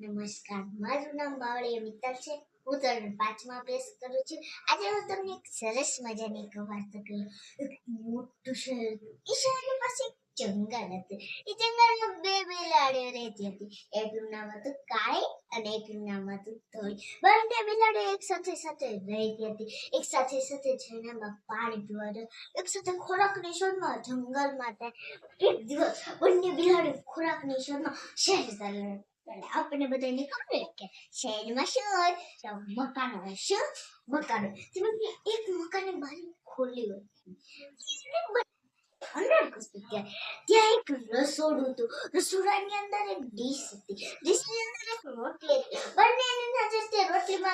નમસ્કાર, મારું નામ બાવળીય મિત્તલ છે. હું ધોરણ પાંચમાં અભ્યાસ કરું છું. આજે હું તમને એક સરસ મજાની એક વાર્તા કહું. એક મોટું શહેર એ શહેરની પાસે જંગલ હતું. એ જંગલમાં બે બિલાડીઓ રહેતી હતી. એકનું નામ હતું કાળી અને એકનું નામ હતું ધોળી. બંને બિલાડીઓ એક સાથે સાથે રહેતી હતી. એક સાથે સાથે ઝરણામાં પાણી પીવા જતા. એક સાથે ખોરાકની શોધમાં જંગલમાં હતા એક દિવસ બંને બિલાડીઓ ખોરાકની શોધમાં શહેર ચાલ્યા આપણને બધાને ખબર કે શહેરમાં શું હોય મકાનો હોય શું મકાન તેમાં એક મકાનની બારી ખોલી હોય ગયા ત્યાં એક રસોડું હતું રસોડાની અંદર એક ડીશ હતી ડીશની અંદર એક રોટલી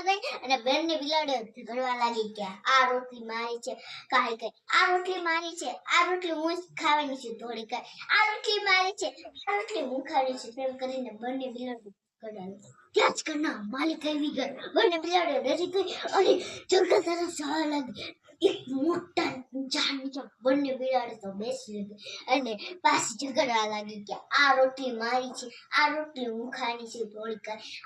રોટલીમાં ગઈ અને બેનને બિલાડીઓ ઝઘડવા લાગી ગયા. આ રોટલી મારી છે કાંઈ કઈ. આ રોટલી મારી છે, આ રોટલી હું ખાવાની છું થોડી કઈ આ રોટલી મારી છે, આ રોટલી હું ખાવાની છું, તેમ કરીને બંને બિલાડીઓ બંને બિલાડો બંને બિલાડી તો બેસી ગઈ. અને પાછી ઝઘડવા લાગી કે આ રોટલી મારી છે, આ રોટલી હું ખાવાની છું થોડી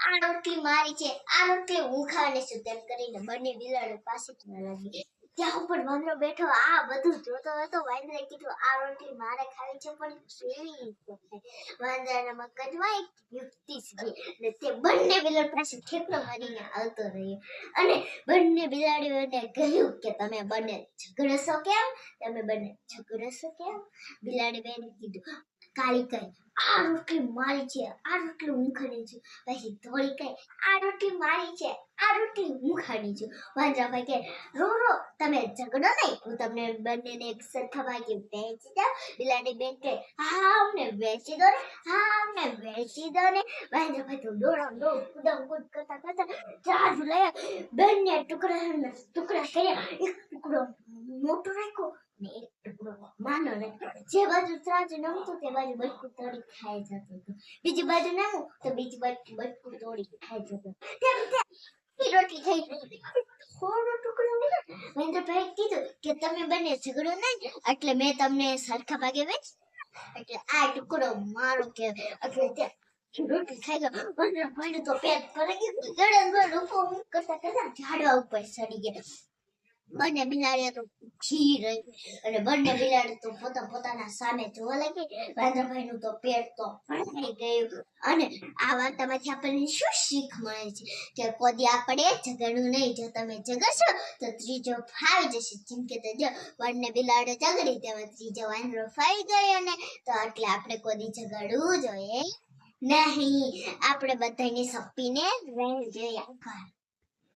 આ રોટલી મારી છે, આ રોટલી હું ખાવાની છું તેમ કરીને બંને બિલાડીઓ પાસે લાગી ત્યાં ઉપર વાંદરો બેઠો, આ બધું જોતો હતો વાંદરે કીધું, આ રોટલી મારે ખાવી છે, પણ કેવી રીતે વાંદરાના મગજમાં એક યુક્તિ છે ને તે બંને બિલાડી પાસે ઠેકડો મારીને આવતો રહ્યો. અને બંને બિલાડીઓને કહ્યું કે, તમે બંને ઝઘડશો કેમ? તમે બંને ઝઘડશો કેમ? બિલાડી બેને કીધું, કાળી કઈ આ રોટલી મારી છે આ રોટલી હું ખાની છું. પછી ધોળી કહે આ રોટલી મારી છે આ હું ખાની છું. વાંદરાભાઈ કે રો રો, તમે ઝઘડો નહીં, હું તમને બંનેને એક સરખા ભાગે વેચી દઉં. બિલાડી બેન કે હા, અમને વેચી દો ને, હા, અમને વેચી દો ને. વાંદરાભાઈ તો દોડા દોડ કુદમ, કુદ કરતા કરતા ચાર્જ લઈ બંને ટુકડા ટુકડા કર્યા. એક ટુકડો મોટો રાખ્યો ને એક ટુકડો ને જે બાજુ ત્રાજ નમતું તે બાજુ બટકું તોડી ખાઈ જતો બીજી બાજુ નમું તો બીજી બાજુ બટકું તોડી ખાઈ જતો તેમ તેમ ઈ રોટલી થઈ ગઈ થોડો ટુકડો મળ્યો મહેન્દ્રભાઈ કીધું કે તમે બંને ઝઘડો નહીં એટલે મેં તમને સરખા ભાગે વેચ એટલે આ ટુકડો મારો કે એટલે ત્યાં રોટલી ખાઈ ગયો. તો પેટ ગયું. ગળે ઊભો કરતા કરતા ઝાડવા ઉપર સડી ગયા. બંને બિલાડીઓ તો ખી રહી અને બંને બિલાડી તો પોતા પોતાના સામે જોવા લાગી વાંદરાભાઈ નું તો પેટ તો ભરાઈ ગયું. અને આ વાર્તામાંથી આપણને શું શીખ મળે છે? કે કોદી આપણે ઝઘડવું નહીં. જો તમે ઝઘડશો, તો ત્રીજો ફાવી જશે. જેમ કે તો જો બંને બિલાડો ઝઘડી, તેમાં ત્રીજો વાંદરો ફાવી ગયો ને તો એટલે આપણે કોદી ઝઘડવું જોઈએ નહીં. આપણે બધાની સપ્પીને રહેવું જોઈએ